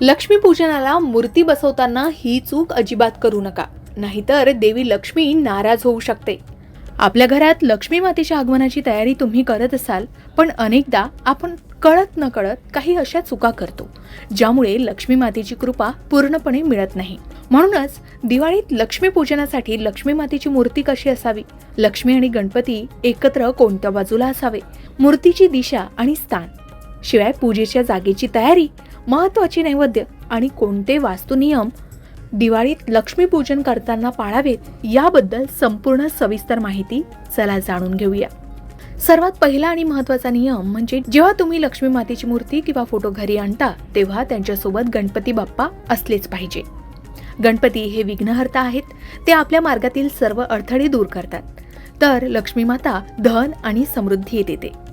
लक्ष्मीपूजनाला मूर्ती बसवताना ही चूक अजिबात करू नका. नाहीतर देवी लक्ष्मी नाराज होऊ शकते. आपल्या घरात लक्ष्मी मातेच्या आगमनाची तयारी तुम्ही करत असाल पण अनेकदा आपण कळत न कळत काही अशा चुका करतो ज्यामुळे लक्ष्मी मातेची कृपा पूर्णपणे मिळत नाही. म्हणूनच दिवाळीत लक्ष्मीपूजनासाठी लक्ष्मी मातेची मूर्ती कशी असावी? लक्ष्मी आणि गणपती एकत्र कोणत्या बाजूला असावे? मूर्तीची दिशा आणि स्थान. शिवाय पूजेच्या जागेची तयारी महत्त्वाची नैवेद्य आणि कोणते वास्तुनियम दिवाळीत लक्ष्मीपूजन करताना पाळावेत याबद्दल संपूर्ण सविस्तर माहिती चला जाणून घेऊया. सर्वात पहिला आणि महत्त्वाचा नियम म्हणजे जेव्हा तुम्ही लक्ष्मी मातेची मूर्ती किंवा फोटो घरी आणता तेव्हा त्यांच्यासोबत गणपती बाप्पा असलेच पाहिजे. गणपती हे विघ्नहर्ता आहेत ते आपल्या मार्गातील सर्व अडथळे दूर करतात. तर लक्ष्मी माता धन आणि समृद्धी देते.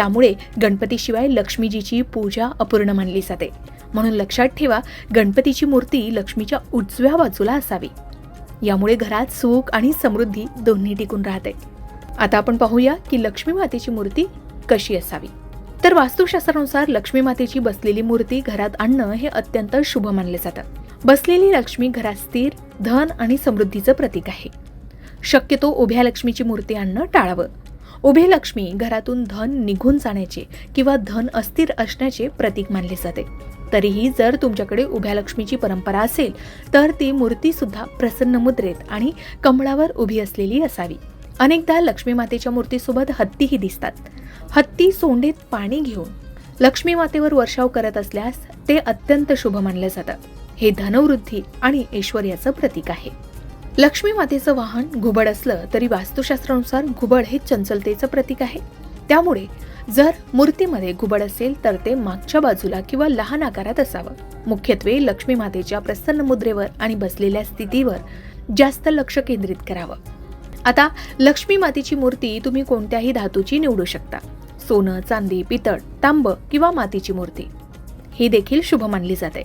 त्यामुळे गणपतीशिवाय लक्ष्मीजीची पूजा अपूर्ण मानली जाते. म्हणून लक्षात ठेवा गणपतीची मूर्ती लक्ष्मीच्या उजव्या बाजूला असावी. यामुळे घरात सुख आणि समृद्धी दोन्ही टिकून राहते. आता आपण पाहूया की लक्ष्मी मातेची मूर्ती कशी असावी. तर वास्तुशास्त्रानुसार लक्ष्मी मातेची बसलेली मूर्ती घरात आणणं हे अत्यंत शुभ मानले जातं. बसलेली लक्ष्मी घरात स्थिर धन आणि समृद्धीचं प्रतीक आहे. शक्यतो उभ्या लक्ष्मीची मूर्ती आणणं टाळावं. उभी लक्ष्मी घरातून धन निघून जाण्याचे किंवा धन अस्थिर असण्याचे प्रतीक मानले जाते. तरीही जर तुमच्याकडे उभ्या लक्ष्मीची परंपरा असेल तर ती मूर्ती सुद्धा प्रसन्न मुद्रेत आणि कमळावर उभी असलेली असावी. अनेकदा लक्ष्मी मातेच्या मूर्तीसोबत हत्तीही दिसतात. हत्ती सोंडेत पाणी घेऊन लक्ष्मी मातेवर वर्षाव करत असल्यास ते अत्यंत शुभ मानलं जातं. हे धनवृद्धी आणि ऐश्वर्याचं प्रतीक आहे. लक्ष्मी मातेचं वाहन घुबड असलं तरी वास्तुशास्त्रानुसार घुबड हे चंचलतेचं प्रतीक आहे. त्यामुळे जर मूर्तीमध्ये घुबड असेल तर ते मागच्या बाजूला किंवा लहान आकारात असावं. मुख्यत्वे लक्ष्मी मातेच्या प्रसन्न मुद्रेवर आणि बसलेल्या स्थितीवर जास्त लक्ष केंद्रित करावं. आता लक्ष्मी मातेची मूर्ती तुम्ही कोणत्याही धातूची निवडू शकता. सोनं चांदी पितळ तांब किंवा मातीची मूर्ती. ही देखील शुभ मानली जाते.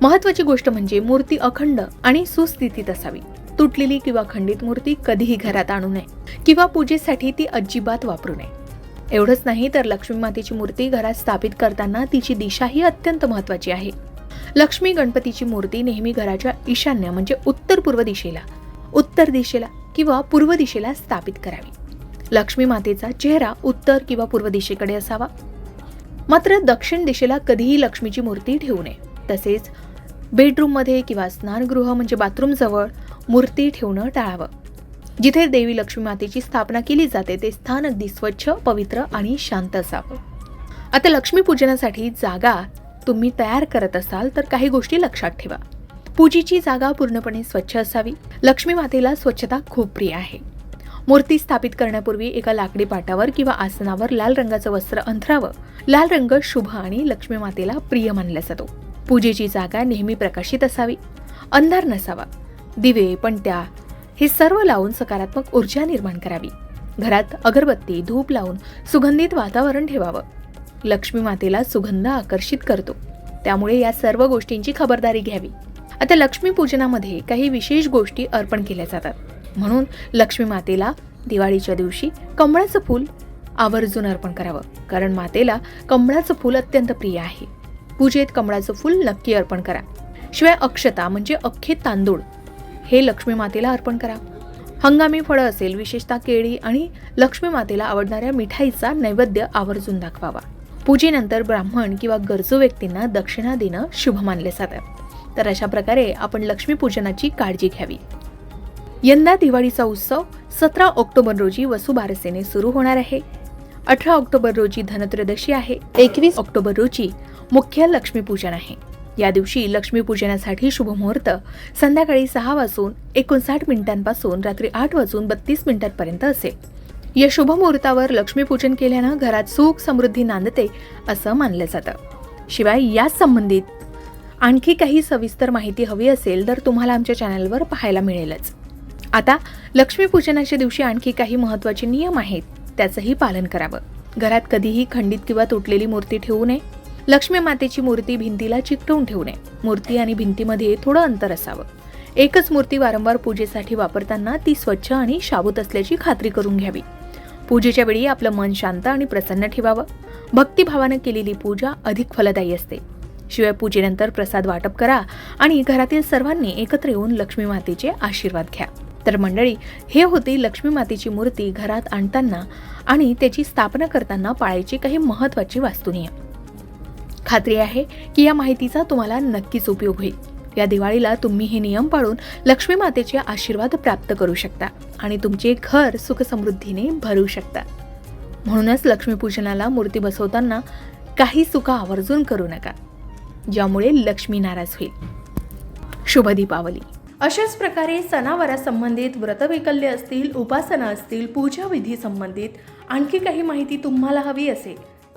महत्वाची गोष्ट म्हणजे मूर्ती अखंड आणि सुस्थितीत असावी. तुटलेली किंवा खंडित मूर्ती कधीही घरात आणू नये किंवा पूजेसाठी ती अजिबात वापरू नये. एवढंच नाही तर लक्ष्मी मातेची मूर्ती घरात स्थापित करताना तिची दिशाही अत्यंत महत्वाची आहे. लक्ष्मी गणपतीची मूर्ती नेहमी घराच्या ईशान्य म्हणजे उत्तर पूर्व दिशेला उत्तर दिशेला किंवा पूर्व दिशेला स्थापित करावी. लक्ष्मी मातेचा चेहरा उत्तर किंवा पूर्व दिशेकडे असावा. मात्र दक्षिण दिशेला कधीही लक्ष्मीची मूर्ती ठेवू नये. तसेच बेडरूममध्ये किंवा स्नानगृह म्हणजे बाथरूमजवळ मूर्ती ठेवणं टाळावं. जिथे देवी लक्ष्मी मातेची स्थापना केली जाते ते स्थान अगदी स्वच्छ पवित्र आणि शांत असावं. आता लक्ष्मीपूजनासाठी जागा तुम्ही तयार करत असाल तर काही गोष्टी लक्षात ठेवा. पूजेची जागा पूर्णपणे स्वच्छ असावी. लक्ष्मी मातेला स्वच्छता खूप प्रिय आहे. मूर्ती स्थापित करण्यापूर्वी एका लाकडी पाटावर किंवा आसनावर लाल रंगाचं वस्त्र अंथरावं. लाल रंग शुभ आणि लक्ष्मी मातेला प्रिय मानला जातो. पूजेची जागा नेहमी प्रकाशित असावी. अंधार नसावा. दिवे पणत्या हे सर्व लावून सकारात्मक ऊर्जा निर्माण करावी. घरात अगरबत्ती धूप लावून सुगंधित वातावरण ठेवावं. लक्ष्मी मातेला सुगंध आकर्षित करतो. त्यामुळे या सर्व गोष्टींची खबरदारी घ्यावी. आता लक्ष्मी पूजनामध्ये काही विशेष गोष्टी अर्पण केल्या जातात. म्हणून लक्ष्मी मातेला दिवाळीच्या दिवशी कमळाचं फूल आवर्जून अर्पण करावं कारण मातेला कमळाचं फूल अत्यंत प्रिय आहे. पूजेत कमळाचं फूल नक्की अर्पण करा. शिवाय अक्षता म्हणजे अख्खे तांदूळ हे लक्ष्मी मातेला अर्पण करा. हंगामी फळं असेल विशेषतः केळी आणि लक्ष्मी मातेला आवडणाऱ्या मिठाईचा नैवेद्य आवर्जून दाखवावा. पूजेनंतर ब्राह्मण किंवा गरजू व्यक्तींना दक्षिणा देणं शुभ मानले जातं. तर अशा प्रकारे आपण लक्ष्मीपूजनाची काळजी घ्यावी. यंदा दिवाळीचा उत्सव सतरा ऑक्टोबर रोजी वसुबारसेने सुरू होणार आहे. अठरा ऑक्टोबर रोजी धनत्रयोदशी आहे. एकवीस ऑक्टोबर रोजी मुख्य लक्ष्मीपूजन आहे. या दिवशी लक्ष्मीपूजनासाठी शुभमुहूर्त. संध्याकाळी सहा वाजून एकोणसाठ मिनिटांपासून रात्री आठ वाजून बत्तीस मिनिटांपर्यंत असेल या शुभमुहूर्तावर लक्ष्मीपूजन केल्यानं घरात सुख समृद्धी नांदते असं मानलं जातं. शिवाय याच संबंधित आणखी काही सविस्तर माहिती हवी असेल तर तुम्हाला आमच्या चॅनलवर पाहायला मिळेलच. आता लक्ष्मीपूजनाच्या दिवशी आणखी काही महत्त्वाचे नियम आहेत त्याचंही पालन करावं. घरात कधीही खंडित किंवा तुटलेली मूर्ती ठेवू नये. लक्ष्मी मातेची मूर्ती भिंतीला चिकटवून ठेवू नये मूर्ती आणि भिंतीमध्ये थोडं अंतर असावं. एकच मूर्ती वारंवार पूजेसाठी वापरताना ती स्वच्छ आणि शाबूत असल्याची खात्री करून घ्यावी. पूजेच्या वेळी आपलं मन शांत आणि प्रसन्न ठेवावं. भक्तिभावानं केलेली पूजा अधिक फलदायी असते. शिवाय पूजेनंतर प्रसाद वाटप करा आणि घरातील सर्वांनी एकत्र येऊन लक्ष्मी मातेचे आशीर्वाद घ्या. तर मंडळी हे होती लक्ष्मी मातेची मूर्ती घरात आणताना आणि त्याची स्थापना करताना पाळायची काही महत्त्वाची वास्तुनियम. खात्री आहे की या माहितीचा तुम्हाला नक्कीच उपयोग होईल. या दिवाळीला तुम्ही हे नियम पाळून लक्ष्मी मातेचे आशीर्वाद प्राप्त करू शकता आणि तुमचे घर सुखसमृद्धीने भरू शकता. म्हणूनच लक्ष्मीपूजनाला मूर्ती बसवताना काही चुका आवर्जून करू नका ज्यामुळे लक्ष्मी नाराज होईल. शुभ दीपावली. अशाच प्रकारे सणावारासंबंधित व्रतवैकल्य असतील उपासना असतील पूजाविधी संबंधित आणखी काही माहिती तुम्हाला हवी असेल